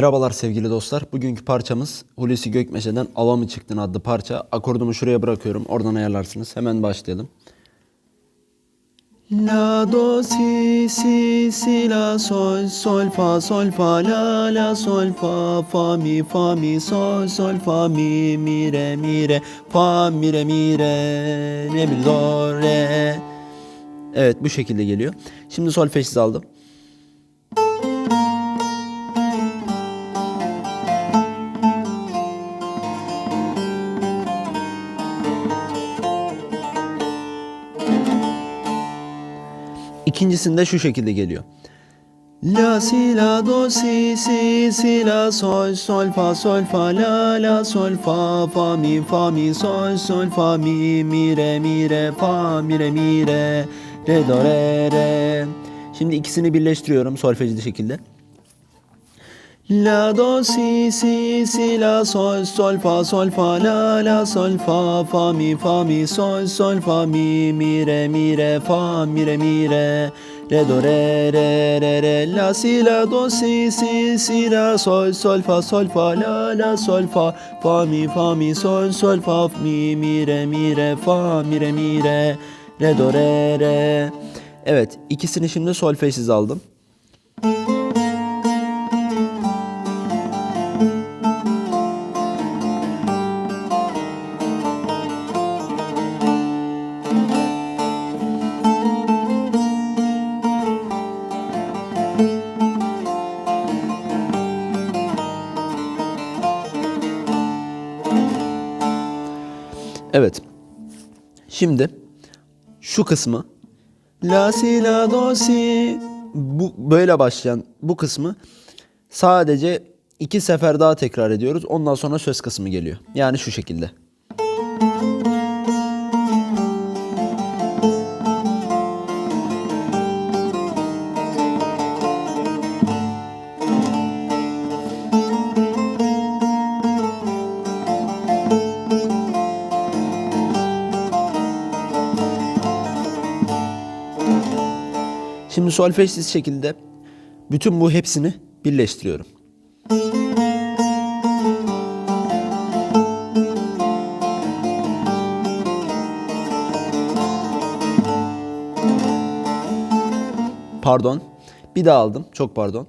Merhabalar sevgili dostlar. Bugünkü parçamız Hulusi Gökmeşe'den Ava mı çıktın adlı parça. Akordumu şuraya bırakıyorum. Oradan ayarlarsınız. Hemen başlayalım. La do si si si la sol sol fa sol fa la la sol fa fa mi fa mi sol sol fa mi mi re mi re fa mi re mi re re mi do re. Evet bu şekilde geliyor. Şimdi solfejsiz aldım. İkincisinde şu şekilde geliyor. La si la do si si si la sol sol fa sol fa la la sol fa fa mi fa mi sol sol fa mi mi re mi re fa mi re mi re re do re re. Şimdi ikisini birleştiriyorum solfejli şekilde. La do si si si la sol sol fa sol fa la la sol fa fa mi fa mi sol sol fa mi mi re mi re fa mi re mi re re do re re re re la si la do si si si la sol sol fa sol fa la la sol fa fa mi fa mi sol sol fa mi mi re mi re fa mi re mi re re do re re Evet ikisini şimdi solfejsiz aldım. Evet. Şimdi şu kısmı la si la do si bu böyle başlayan bu kısmı sadece iki sefer daha tekrar ediyoruz. Ondan sonra söz kısmı geliyor. Yani şu şekilde. Şimdi solfejsiz şekilde bütün bu hepsini birleştiriyorum. Pardon. Bir daha aldım. Çok pardon.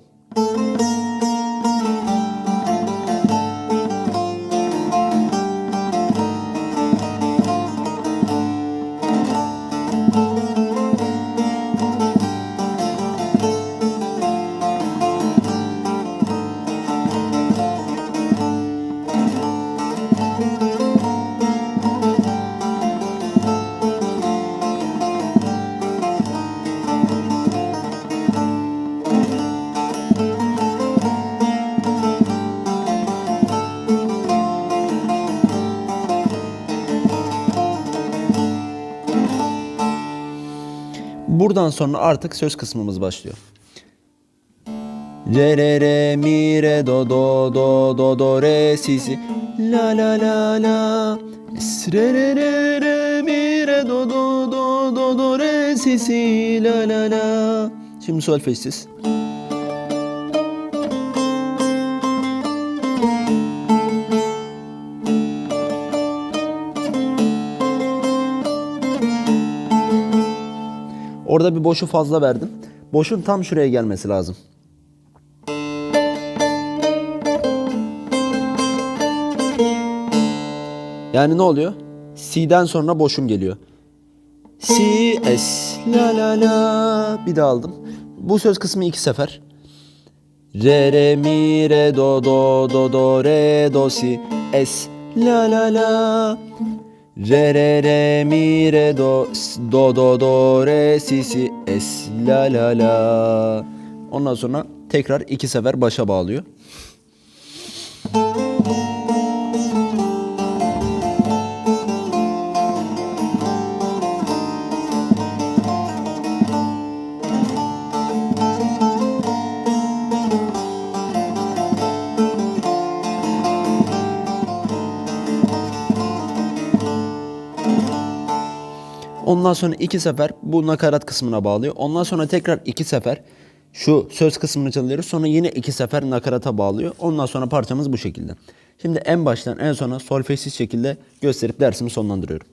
Buradan sonra artık söz kısmımız başlıyor. Re re re mi re do do do do do re si si la la la la re re re re mi re do do do do do re si si la la la Şimdi solfejsiz. Orada bir boşu fazla verdim. Boşun tam şuraya gelmesi lazım. Yani ne oluyor? C'den sonra boşum geliyor. Si, es, la la la. Bir daha aldım. Bu söz kısmı iki sefer. Re, re, mi, re, do, do, do, do, re, do, si, es, la la la. Re re re mi re do do do do re si si es la la la. Ondan sonra tekrar iki sefer başa bağlıyor. Ondan sonra iki sefer bu nakarat kısmına bağlıyor. Ondan sonra tekrar iki sefer şu söz kısmını çalıyoruz. Sonra yine iki sefer nakarata bağlıyor. Ondan sonra parçamız bu şekilde. Şimdi en baştan en sona solfejsiz şekilde gösterip dersimi sonlandırıyorum.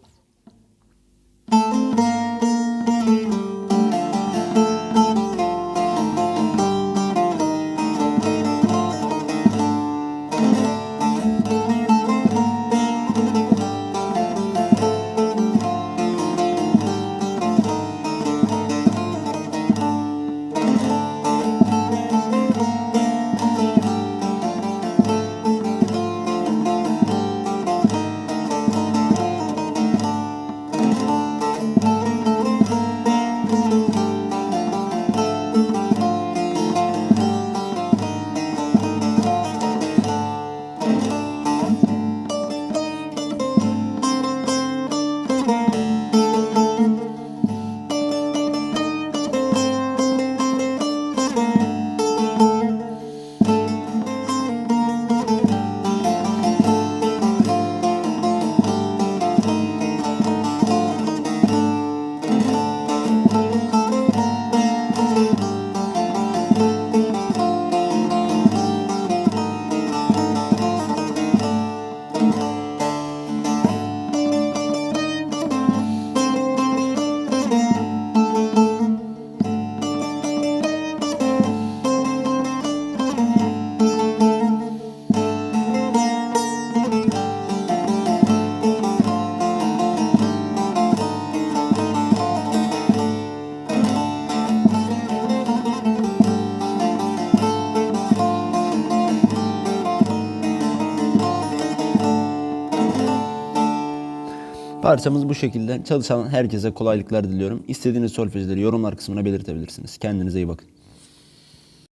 Parçamız bu şekilde. Çalışan herkese kolaylıklar diliyorum. İstediğiniz solfejleri yorumlar kısmına belirtebilirsiniz. Kendinize iyi bakın.